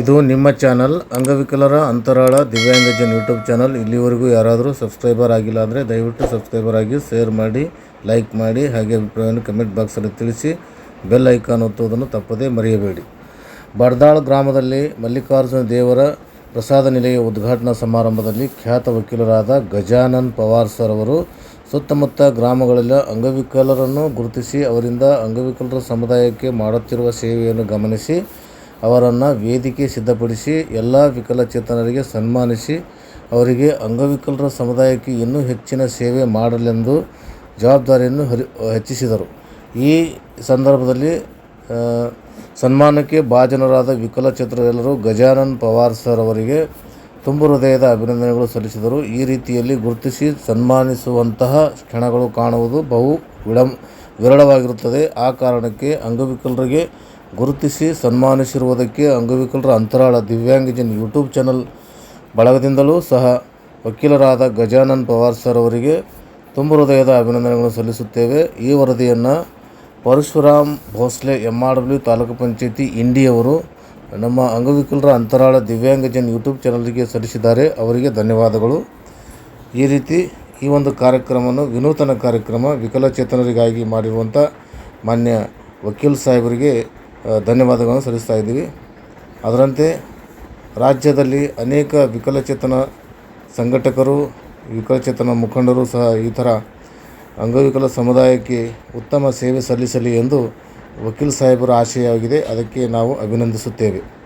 ಇದು ನಿಮ್ಮ ಚಾನಲ್ ಅಂಗವಿಕಲರ ಅಂತರಾಳ ದಿವ್ಯಾಂಗಜನ್ ಯೂಟ್ಯೂಬ್ ಚಾನಲ್. ಇಲ್ಲಿವರೆಗೂ ಯಾರಾದರೂ ಸಬ್ಸ್ಕ್ರೈಬರ್ ಆಗಿಲ್ಲ ಅಂದರೆ ದಯವಿಟ್ಟು ಸಬ್ಸ್ಕ್ರೈಬರ್ ಆಗಿ ಶೇರ್ ಮಾಡಿ, ಲೈಕ್ ಮಾಡಿ, ಹಾಗೆ ಅಭಿಪ್ರಾಯವನ್ನು ಕಮೆಂಟ್ ಬಾಕ್ಸಲ್ಲಿ ತಿಳಿಸಿ, ಬೆಲ್ ಐಕಾನ್ ಒತ್ತುವುದನ್ನು ತಪ್ಪದೇ ಮರೆಯಬೇಡಿ. ಬಡ್ದಾಳ್ ಗ್ರಾಮದಲ್ಲಿ ಮಲ್ಲಿಕಾರ್ಜುನ ದೇವರ ಪ್ರಸಾದ ನಿಲಯ ಉದ್ಘಾಟನಾ ಸಮಾರಂಭದಲ್ಲಿ ಖ್ಯಾತ ವಕೀಲರಾದ ಗಜಾನನ್ ಪವಾರ್ ಸರ್ ಅವರು ಸುತ್ತಮುತ್ತ ಗ್ರಾಮಗಳಲ್ಲಿ ಅಂಗವಿಕಲರನ್ನು ಗುರುತಿಸಿ ಅವರಿಂದ ಅಂಗವಿಕಲರ ಸಮುದಾಯಕ್ಕೆ ಮಾಡುತ್ತಿರುವ ಸೇವೆಯನ್ನು ಗಮನಿಸಿ ಅವರನ್ನು ವೇದಿಕೆ ಸಿದ್ಧಪಡಿಸಿ ಎಲ್ಲ ವಿಕಲಚೇತನರಿಗೆ ಸನ್ಮಾನಿಸಿ ಅವರಿಗೆ ಅಂಗವಿಕಲರ ಸಮುದಾಯಕ್ಕೆ ಇನ್ನೂ ಹೆಚ್ಚಿನ ಸೇವೆ ಮಾಡಲೆಂದು ಜವಾಬ್ದಾರಿಯನ್ನು ಹರಿ, ಹೆಚ್ಚಿಸಿದರು. ಈ ಸಂದರ್ಭದಲ್ಲಿ ಸನ್ಮಾನಕ್ಕೆ ಭಾಜನರಾದ ವಿಕಲಚೇತನರೆಲ್ಲರೂ ಗಜಾನನ್ ಪವಾರ್ ಸರ್ ಅವರಿಗೆ ತುಂಬು ಹೃದಯದ ಅಭಿನಂದನೆಗಳು ಸಲ್ಲಿಸಿದರು. ಈ ರೀತಿಯಲ್ಲಿ ಗುರುತಿಸಿ ಸನ್ಮಾನಿಸುವಂತಹ ಕ್ಷಣಗಳು ಕಾಣುವುದು ಬಹು ವಿಡಂ, ವಿರಳವಾಗಿರುತ್ತದೆ. ಆ ಕಾರಣಕ್ಕೆ ಅಂಗವಿಕಲರಿಗೆ ಗುರುತಿಸಿ ಸನ್ಮಾನಿಸಿರುವುದಕ್ಕೆ ಅಂಗವಿಕಲರ ಅಂತರಾಳ ದಿವ್ಯಾಂಗಜನ್ ಯೂಟ್ಯೂಬ್ ಚಾನಲ್ ಬಳಗದಿಂದಲೂ ಸಹ ವಕೀಲರಾದ ಗಜಾನನ್ ಪವಾರ್ ಸರ್ ಅವರಿಗೆ ತುಂಬ ಹೃದಯದ ಅಭಿನಂದನೆಗಳನ್ನು ಸಲ್ಲಿಸುತ್ತೇವೆ. ಈ ವರದಿಯನ್ನು Parashuram Bhosale M R W taluk panchayat ಇಂಡಿಯವರು ನಮ್ಮ ಅಂಗವಿಕಲರ ಅಂತರಾಳ ದಿವ್ಯಾಂಗಜನ್ ಯೂಟ್ಯೂಬ್ ಚಾನಲ್ಗೆ ಸಲ್ಲಿಸಿದ್ದಾರೆ. ಅವರಿಗೆ ಧನ್ಯವಾದಗಳು. ಈ ರೀತಿ ಈ ಒಂದು ಕಾರ್ಯಕ್ರಮವನ್ನು ವಿನೂತನ ಕಾರ್ಯಕ್ರಮ ವಿಕಲಚೇತನರಿಗಾಗಿ ಮಾಡಿರುವಂಥ ಮಾನ್ಯ ವಕೀಲ್ ಸಾಹೇಬರಿಗೆ ಧನ್ಯವಾದಗಳನ್ನು ಸಲ್ಲಿಸ್ತಾ ಇದ್ದೀವಿ. ಅದರಂತೆ ರಾಜ್ಯದಲ್ಲಿ ಅನೇಕ ವಿಕಲಚೇತನ ಸಂಘಟಕರು, ವಿಕಲಚೇತನ ಮುಖಂಡರು ಸಹ ಈ ಥರ ಅಂಗವಿಕಲ ಸಮುದಾಯಕ್ಕೆ ಉತ್ತಮ ಸೇವೆ ಸಲ್ಲಿಸಲಿ ಎಂದು ವಕೀಲ್ ಸಾಹೇಬರ ಆಶಯವಾಗಿದೆ. ಅದಕ್ಕೆ ನಾವು ಅಭಿನಂದಿಸುತ್ತೇವೆ.